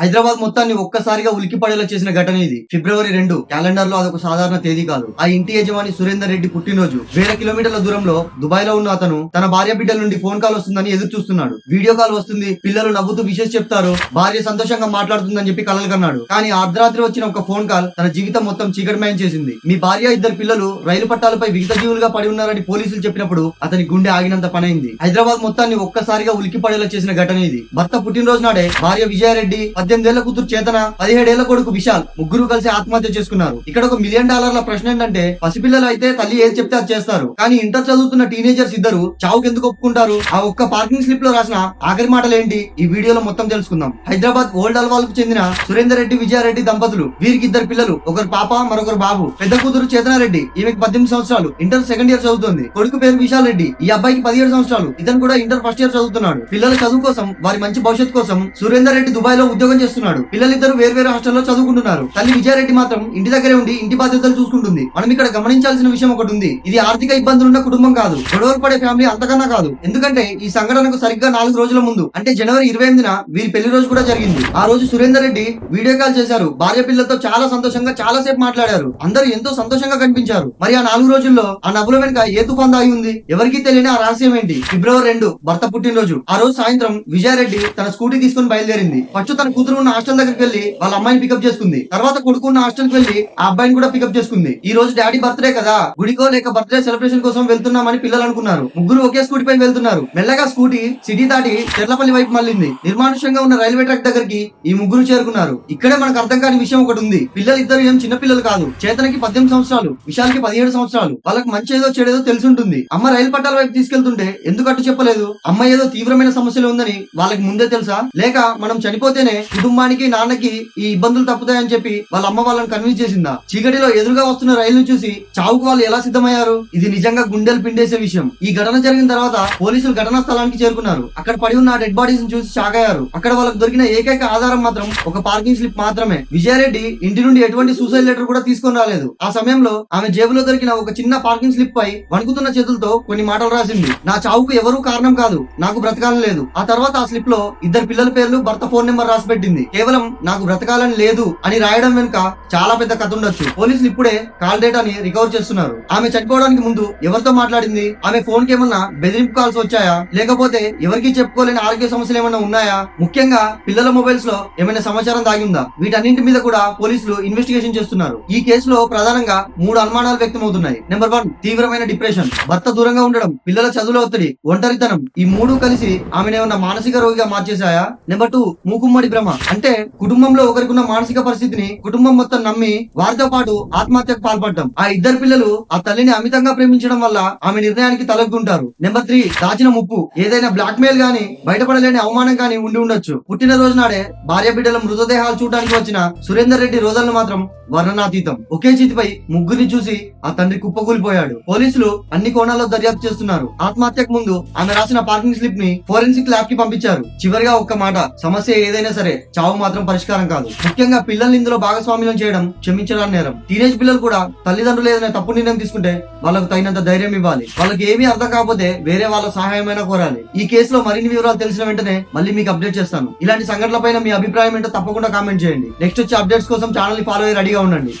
హైదరాబాద్ మొత్తాన్ని ఒక్కసారిగా ఉలికిపడేలా చేసిన ఘటన ఇది. ఫిబ్రవరి రెండు క్యాలెండర్లో అదొక సాధారణ తేదీ కాదు. ఆ ఇంటి యజమాని సురేందర్ రెడ్డి పుట్టినరోజు. వేల కిలోమీటర్ల దూరంలో దుబాయ్లో ఉన్న అతను తన భార్య బిడ్డల నుండి ఫోన్ కాల్ వస్తుందని ఎదురు చూస్తున్నాడు. వీడియో కాల్ వస్తుంది పిల్లలు నవ్వుతూ విషెస్ చెప్తారు భార్య సంతోషంగా మాట్లాడుతుందని చెప్పి కలలు కన్నాడు. కానీ అర్ధరాత్రి వచ్చిన ఒక ఫోన్ కాల్ తన జీవితం మొత్తం చీకటిమయం చేసింది. మీ భార్య ఇద్దరు పిల్లలు రైలు పట్టాలపై విగత జీవులుగా పడి ఉన్నారని పోలీసులు చెప్పినప్పుడు అతని గుండె ఆగినంత పనైంది. హైదరాబాద్ మొత్తాన్ని ఒక్కసారిగా ఉలికిపడేలా చేసిన ఘటన ఇది. భర్త పుట్టినరోజు నాడే భార్య విజయారెడ్డి పద్దెనిమిదేళ్ళ కూతురు చేతన పదిహేడేళ్ళ కొడుకు విశాల్ ముగ్గురు కలిసి ఆత్మహత్య చేసుకున్నారు. ఇక్కడ ఒక మిలియన్ డాలర్ల ప్రశ్న ఏంటంటే పసిపిల్లలు అయితే తల్లి ఏది చెప్తే అది చేస్తారు. కానీ ఇంటర్ చదువుతున్న టీనేజర్స్ ఇద్దరు చావుకి ఎందుకు ఒప్పుకుంటారు? ఆ ఒక్క పార్కింగ్ స్లిప్లో రాసిన ఆఖరి మాటలు ఏంటి ఈ వీడియోలో మొత్తం తెలుసుకుందాం. హైదరాబాద్ ఓల్డ్ అల్వాల్కు చెందిన సురేందర్ రెడ్డి విజయారెడ్డి దంపతులు. వీరికి ఇద్దరు పిల్లలు ఒకరు పాప మరొకరు బాబు. పెద్ద కూతురు చేతనారెడ్డి ఈమెకి పద్దెనిమిది సంవత్సరాలు. ఇంటర్ సెకండ్ ఇయర్ చదువుతుంది. కొడుకు పేరు విశాల్ రెడ్డి. ఈ అబ్బాయికి పదిహేడు సంవత్సరాలు. ఇతను కూడా ఇంటర్ ఫస్ట్ ఇయర్ చదువుతున్నాడు. పిల్లల చదువు కోసం వారి మంచి భవిష్యత్ కోసం సురేందర్ రెడ్డి దుబాయ్లో ఉద్యోగం చేస్తున్నాడు. పిల్లలిద్దరు వేరు వేరు హాస్టల్లో చదువుకుంటున్నారు. తల్లి విజయారెడ్డి మాత్రం ఇంటి దగ్గరే ఉండి ఇంటి బాధ్యతలు చూసుకుంటుంది. మనం ఇక్కడ గమనించాల్సిన విషయం ఒకటి ఉంది. ఇది ఆర్థిక ఇబ్బందులున్న కుటుంబం కాదు. గొడవలు పడే ఫ్యామిలీ అంతకన్నా కాదు. ఎందుకంటే ఈ సంఘటనకు సరిగ్గా నాలుగు రోజుల ముందు అంటే జనవరి ఇరవై ఎనిమిదిన వీరి పెళ్ళి రోజు కూడా జరిగింది. ఆ రోజు సురేందర్ రెడ్డి వీడియో కాల్ చేశారు. భార్య పిల్లలతో చాలా సంతోషంగా చాలా సేపు మాట్లాడారు. అందరూ ఎంతో సంతోషంగా కనిపించారు. మరి ఆ నాలుగు రోజుల్లో ఆ నవ్వుల వెనుక ఏ తుఫాన్ దాగి ఉంది? ఎవరికి తెలియని ఆ రహస్యం ఏంటి? ఫిబ్రవరి రెండు భర్త పుట్టినరోజు. ఆ రోజు సాయంత్రం విజయారెడ్డి తన స్కూటీ తీసుకుని బయలుదేరింది. ఫస్ట్ తన కూతురు ఉన్న హాస్టల్ దగ్గరికి వెళ్ళి వాళ్ళ అమ్మాయిని పికప్ చేసుకుంది. తర్వాత కొడుకు ఉన్న హాస్టల్కి వెళ్ళి ఆ అబ్బాయిని కూడా పికప్ చేసుకుంది. ఈ రోజు డాడీ బర్త్డే కదా. గుడికో లేక బర్త్డే సెలబ్రేషన్ కోసం వెళ్తున్నామని పిల్లలు అనుకున్నారు. ముగ్గురు ఒకే స్కూటీ పై వెళ్తున్నారు. మెల్లగా స్కూటీ సిటీ దాటి చెర్లపల్లి వైపు మళ్ళింది. నిర్మానుష్యంగా ఉన్న రైల్వే ట్రాక్ దగ్గరికి ఈ ముగ్గురు చేరుకున్నారు. ఇక్కడే మనకు అర్థం కాని విషయం ఒకటి ఉంది. పిల్లలు ఇద్దరు ఏం చిన్న పిల్లలు కాదు. చేతనకి పద్దెనిమిది సంవత్సరాలు విశాల్కి పదిహేడు సంవత్సరాలు. వాళ్ళకి మంచి ఏదో చెడేదో తెలుసుంటుంది. అమ్మ రైలు పట్టాల వైపు తీసుకెళ్తుంటే ఎందుకు అట్టు చెప్పలేదు? అమ్మ ఏదో తీవ్రమైన సమస్యలు ఉందని వాళ్ళకి ముందే తెలుసా? లేక మనం చనిపోతేనే కుటుంబానికి నాన్నకి ఈ ఇబ్బందులు తప్పుతాయని చెప్పి వాళ్ళ అమ్మ వాళ్ళని కన్విన్స్ చేసిందా? చీకటిలో ఎదురుగా వస్తున్న రైలును చూసి చావుకు వాళ్ళు ఎలా సిద్ధమయ్యారు? ఇది నిజంగా గుండెలు పిండేసే విషయం. ఈ ఘటన జరిగిన తర్వాత పోలీసులు ఘటనా స్థలానికి చేరుకున్నారు. అక్కడ పడి ఉన్న డెడ్ బాడీస్ చూసి షాక్ అయ్యారు. అక్కడ వాళ్ళకి దొరికిన ఏకైక ఆధారం మాత్రం ఒక పార్కింగ్ స్లిప్ మాత్రమే. విజయారెడ్డి ఇంటి నుండి ఎటువంటి సూసైడ్ లెటర్ కూడా తీసుకొని రాలేదు. ఆ సమయంలో ఆమె జేబులో దొరికిన ఒక చిన్న పార్కింగ్ స్లిప్ పై వణుకుతున్న చేతులతో కొన్ని మాటలు రాసింది. నా చావుకు ఎవరూ కారణం కాదు. నాకు బ్రతకాలం లేదు. ఆ తర్వాత ఆ స్లిప్లో ఇద్దరు పిల్లల పేర్లు భర్త ఫోన్ నెంబర్ రాసి పెట్టింది కేవలం నాకు బ్రతకాలని లేదు అని రాయడం వెనుక చాలా పెద్ద కథ ఉండొచ్చు. పోలీసులు ఇప్పుడే కాల్ డేటాని రికవర్ చేస్తున్నారు. ఆమె చనిపోవడానికి ముందు ఎవరితో మాట్లాడింది? ఆమె ఫోన్కి ఏమన్నా బెదిరింపు కాల్స్ వచ్చాయా? లేకపోతే ఎవరికి చెప్పుకోలేని ఆరోగ్య సమస్యలు ఏమన్నా ఉన్నాయా? ముఖ్యంగా పిల్లల మొబైల్స్లో ఏమైనా సమాచారం దాగి ఉందా వీటన్నింటి మీద కూడా పోలీసులు ఇన్వెస్టిగేషన్ చేస్తున్నారు. ఈ కేసులో ప్రధానంగా మూడు అనుమానాలు వ్యక్తమవుతున్నాయి. నెంబర్ వన్ తీవ్రమైన డిప్రెషన్. భర్త దూరంగా ఉండడం పిల్లల చదువుల ఒత్తిడి ఒంటరితనం ఈ మూడు కలిసి ఆమెను ఏమన్నా మానసిక రోగిగా మార్చేశాయా? నెంబర్ టూ మూకుమ్మడి భ్రమ. అంటే కుటుంబంలో ఒకరికున్న మానసిక పరిస్థితిని కుటుంబం మొత్తం నమ్మి వారితో పాటు ఆత్మహత్యకు పాల్పడ్డం. ఆ ఇద్దరు పిల్లలు ఆ తల్లిని అమితంగా ప్రేమించడం వల్ల ఆమె నిర్ణయానికి తలగ్గుంటారు. నెంబర్ త్రీ దాచిన ముప్పు. ఏదైనా బ్లాక్ మెయిల్ గాని బయటపడలేని అవమానం గాని ఉండి ఉండొచ్చు. పుట్టినరోజు నాడే భార్య బిడ్డల మృతదేహాలు చూడడానికి వచ్చిన సురేందర్ రెడ్డి రోజులను మాత్రం వర్ణనాతీతం. ఒకే చేతిపై ముగ్గురిని చూసి ఆ తండ్రి కుప్పకూలిపోయాడు. పోలీసులు అన్ని కోణాల్లో దర్యాప్తు చేస్తున్నారు. ఆత్మహత్యకు ముందు ఆమె రాసిన పార్కింగ్ స్లిప్ని ఫోరెన్సిక్ ల్యాబ్కి పంపించారు. చివరిగా ఒక్క మాట సమస్య ఏదైనా సరే చావు మాత్రం పరిష్కారం కాదు. ముఖ్యంగా పిల్లల్ని ఇందులో భాగస్వామ్యం చేయడం క్షమించడానికి నేరం. టీనేజ్ పిల్లలు కూడా తల్లిదండ్రులు ఏదైనా తప్పు నిర్ణయం తీసుకుంటే వాళ్ళకు తగినంత ధైర్యం ఇవ్వాలి. వాళ్ళకి ఏమీ అర్థం కాకపోతే వేరే వాళ్ళ సహాయమైనా కోరాలి. ఈ కేసులో మరిన్ని వివరాలు తెలిసిన వెంటనే మళ్ళీ మీకు అప్డేట్ చేస్తాను. ఇలాంటి సంఘటనలపైన మీ అభిప్రాయం ఏంటో తప్పకుండా కామెంట్ చేయండి. నెక్స్ట్ వచ్చే అప్డేట్స్ కోసం ఛానల్ని ఫాలో అయ్యి రెడీగా ఉండండి.